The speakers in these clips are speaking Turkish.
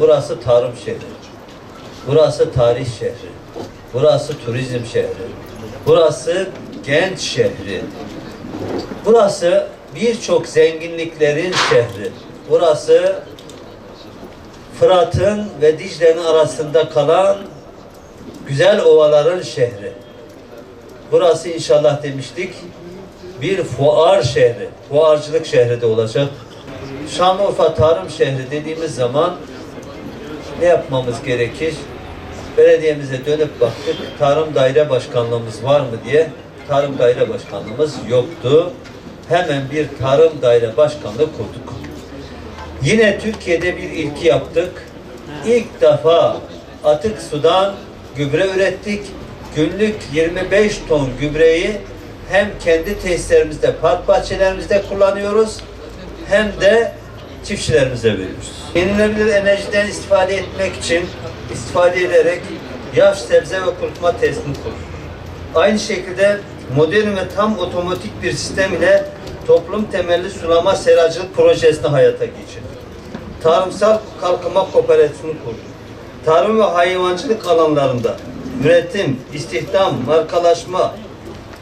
Burası tarım şehri. Burası tarih şehri. Burası turizm şehri. Burası genç şehri. Burası birçok zenginliklerin şehri. Burası Fırat'ın ve Dicle'nin arasında kalan güzel ovaların şehri. Burası inşallah demiştik bir fuar şehri, fuarcılık şehri de olacak. Şanlıurfa tarım şehri dediğimiz zaman ne yapmamız gerekir? Belediyemize dönüp baktık. Tarım daire başkanlığımız var mı diye. Tarım daire başkanlığımız yoktu. Hemen bir tarım daire başkanlığı kurduk. Yine Türkiye'de bir ilki yaptık. İlk defa atık sudan gübre ürettik. Günlük 25 ton gübreyi hem kendi tesislerimizde, park bahçelerimizde kullanıyoruz hem de çiftçilerimize veriyoruz. Yenilenebilir enerjiden istifade etmek için istifade ederek yaş sebze ve kurutma tesisini kurduk. Aynı şekilde modern ve tam otomatik bir sistem ile toplum temelli sulama seracılık projesini hayata geçirdik. Tarımsal kalkınma kooperatifini kurduk. Tarım ve hayvancılık alanlarında üretim, istihdam, markalaşma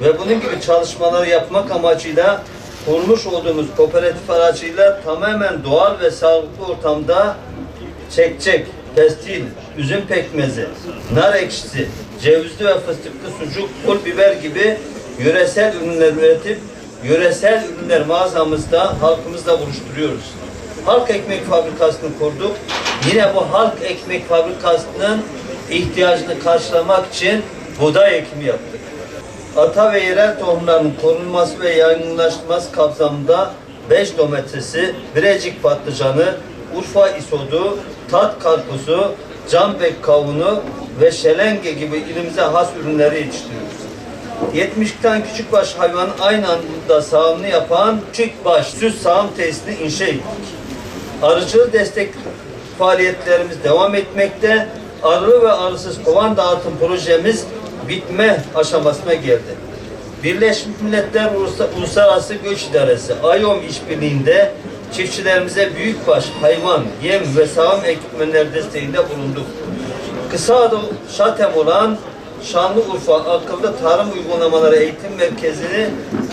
ve bunun gibi çalışmaları yapmak amacıyla kurmuş olduğumuz kooperatif aracıyla tamamen doğal ve sağlıklı ortamda çekçek, pestil, üzüm pekmezi, nar ekşisi, cevizli ve fıstıklı sucuk, pul biber gibi yöresel ürünler üretip yöresel ürünler mağazamızda halkımızla buluşturuyoruz. Halk ekmek fabrikasını kurduk. Yine bu halk ekmek fabrikasının ihtiyacını karşılamak için buğday ekimi yaptık. Ata ve yerel tohumların korunması ve yaygınlaştırılması kapsamında 5 domatesi, Birecik patlıcanı, Urfa isodu, tat karpuzu, cambek kavunu ve şelenge gibi ilimize has ürünleri yetiştiriyoruz. 72 tane küçükbaş hayvanın aynı anda sağımını yapan küçükbaş süt sağım tesisini inşa ettik. Arıcılık destek faaliyetlerimiz devam etmekte. Arı ve arısız kovan dağıtım projemiz bitme aşamasına geldi. Birleşmiş Milletler Uluslararası Göç İdaresi IOM işbirliğinde çiftçilerimize büyükbaş hayvan, yem ve sağım ekipmanları desteğinde bulunduk. Kısa adı şatem olan Şanlıurfa Akıllı Tarım Uygulamaları Eğitim Merkezi'ni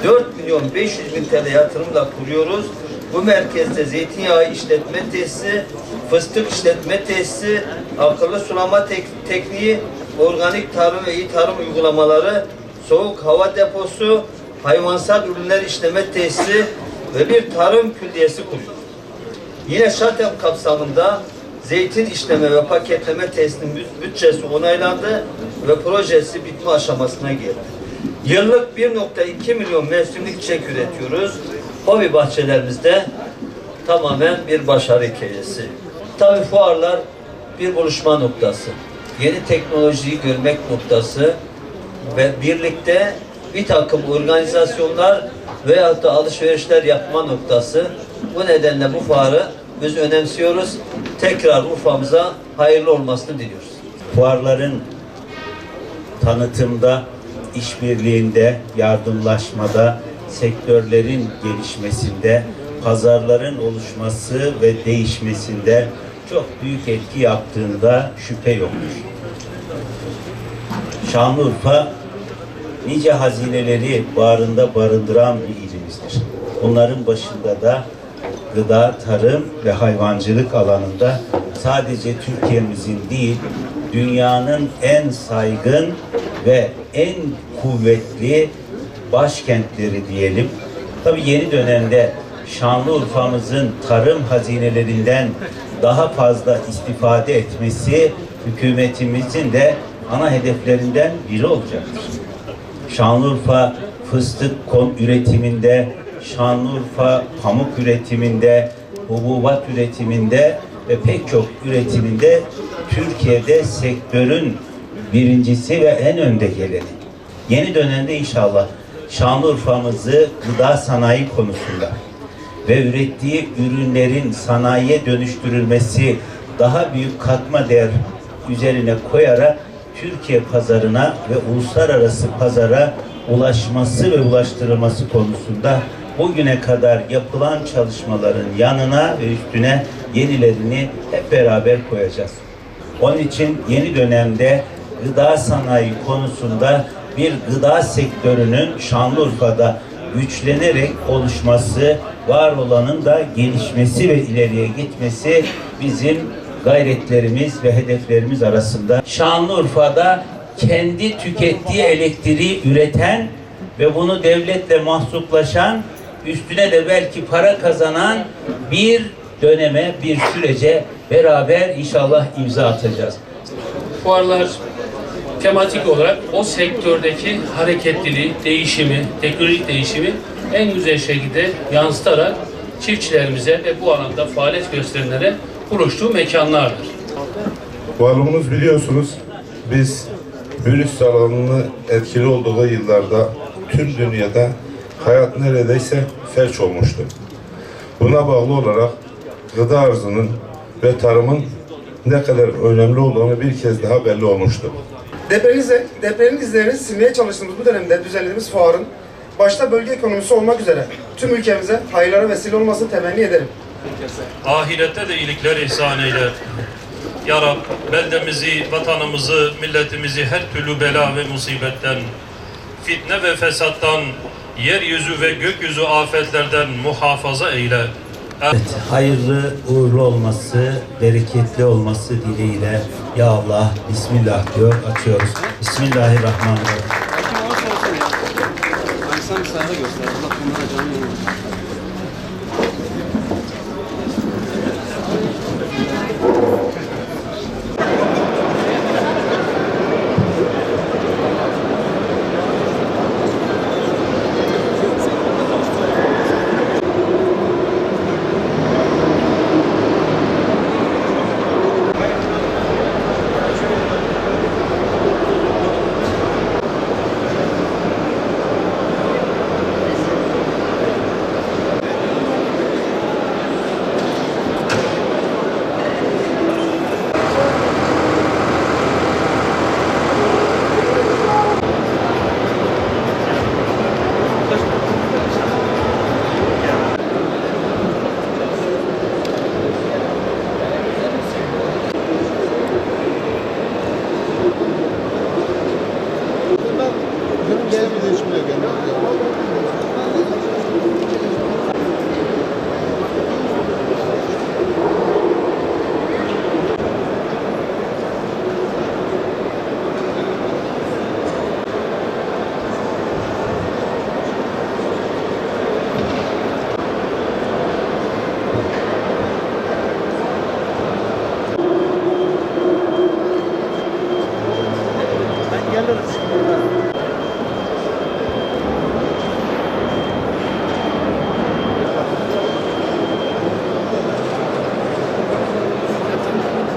4 milyon 500 bin TL yatırımla kuruyoruz. Bu merkezde zeytinyağı işletme tesisi, fıstık işletme tesisi, akıllı sulama tek- tekniği, organik tarım ve iyi tarım uygulamaları, soğuk hava deposu, hayvansal ürünler işleme tesisi ve bir tarım külliyesi kuruyoruz. Yine Şatem kapsamında zeytin işleme ve paketleme tesisinin bü- bütçesi onaylandı ve projesi bitme aşamasına geldi. Yıllık 1.2 milyon mevsimlik çiçek üretiyoruz. Hobi bahçelerimizde tamamen bir başarı hikayesi. Tabii fuarlar bir buluşma noktası. Yeni teknolojiyi görmek noktası ve birlikte bir takım organizasyonlar veyahut da alışverişler yapma noktası. Bu nedenle bu fuarı biz önemsiyoruz. Tekrar Urfa'mıza hayırlı olmasını diliyoruz. fuarların tanıtımda, işbirliğinde, yardımlaşmada, sektörlerin gelişmesinde, pazarların oluşması ve değişmesinde çok büyük etki yaptığında şüphe yoktur. Şanlıurfa nice hazineleri bağrında barındıran bir ilimizdir. Bunların başında da gıda, tarım ve hayvancılık alanında sadece Türkiye'mizin değil, dünyanın en saygın ve en kuvvetli başkentleri diyelim. Tabii yeni dönemde Şanlıurfa'mızın tarım hazinelerinden daha fazla istifade etmesi hükümetimizin de ana hedeflerinden biri olacaktır. Şanlıurfa fıstık kon üretiminde, Şanlıurfa pamuk üretiminde, hububat üretiminde ve pek çok üretiminde Türkiye'de sektörün birincisi ve en önde geleni. Yeni dönemde inşallah Şanlıurfa'mızı gıda sanayi konusunda ve ürettiği ürünlerin sanayiye dönüştürülmesi daha büyük katma değer üzerine koyarak Türkiye pazarına ve uluslararası pazara ulaşması ve ulaştırılması konusunda bugüne kadar yapılan çalışmaların yanına ve üstüne yenilerini hep beraber koyacağız. Onun için yeni dönemde gıda sanayi konusunda bir gıda sektörünün Şanlıurfa'da güçlenerek oluşması, var olanın da gelişmesi ve ileriye gitmesi bizim gayretlerimiz ve hedeflerimiz arasında. Şanlıurfa'da kendi tükettiği elektriği üreten ve bunu devletle mahsuplaşan, üstüne de belki para kazanan bir döneme, bir sürece beraber inşallah imza atacağız. fuarlar tematik olarak o sektördeki hareketliliği, değişimi, teknolojik değişimi en güzel şekilde yansıtarak çiftçilerimize ve bu alanda faaliyet gösterenlere buluştuğu mekanlardır. Malumunuz biliyorsunuz biz virüs salgını etkili olduğu yıllarda tüm dünyada hayat neredeyse felç olmuştu. Buna bağlı olarak gıda arzının ve tarımın ne kadar önemli olduğunu bir kez daha belli olmuştu. Depremin, depremin izlerini silmeye çalıştığımız bu dönemde düzenlediğimiz fuarın başta bölge ekonomisi olmak üzere tüm ülkemize hayırlara vesile olmasını temenni ederim. ahirette de iyilikler ihsan eyle. Ya Rab beldemizi, vatanımızı, milletimizi her türlü bela ve musibetten, fitne ve fesattan, yeryüzü ve gökyüzü afetlerden muhafaza eyle. Evet, hayırlı, uğurlu olması, bereketli olması dileğiyle Ya Allah, Bismillah diyor, açıyoruz. Bismillahirrahmanirrahim. Bir sahada göster. Allah bunlara canlı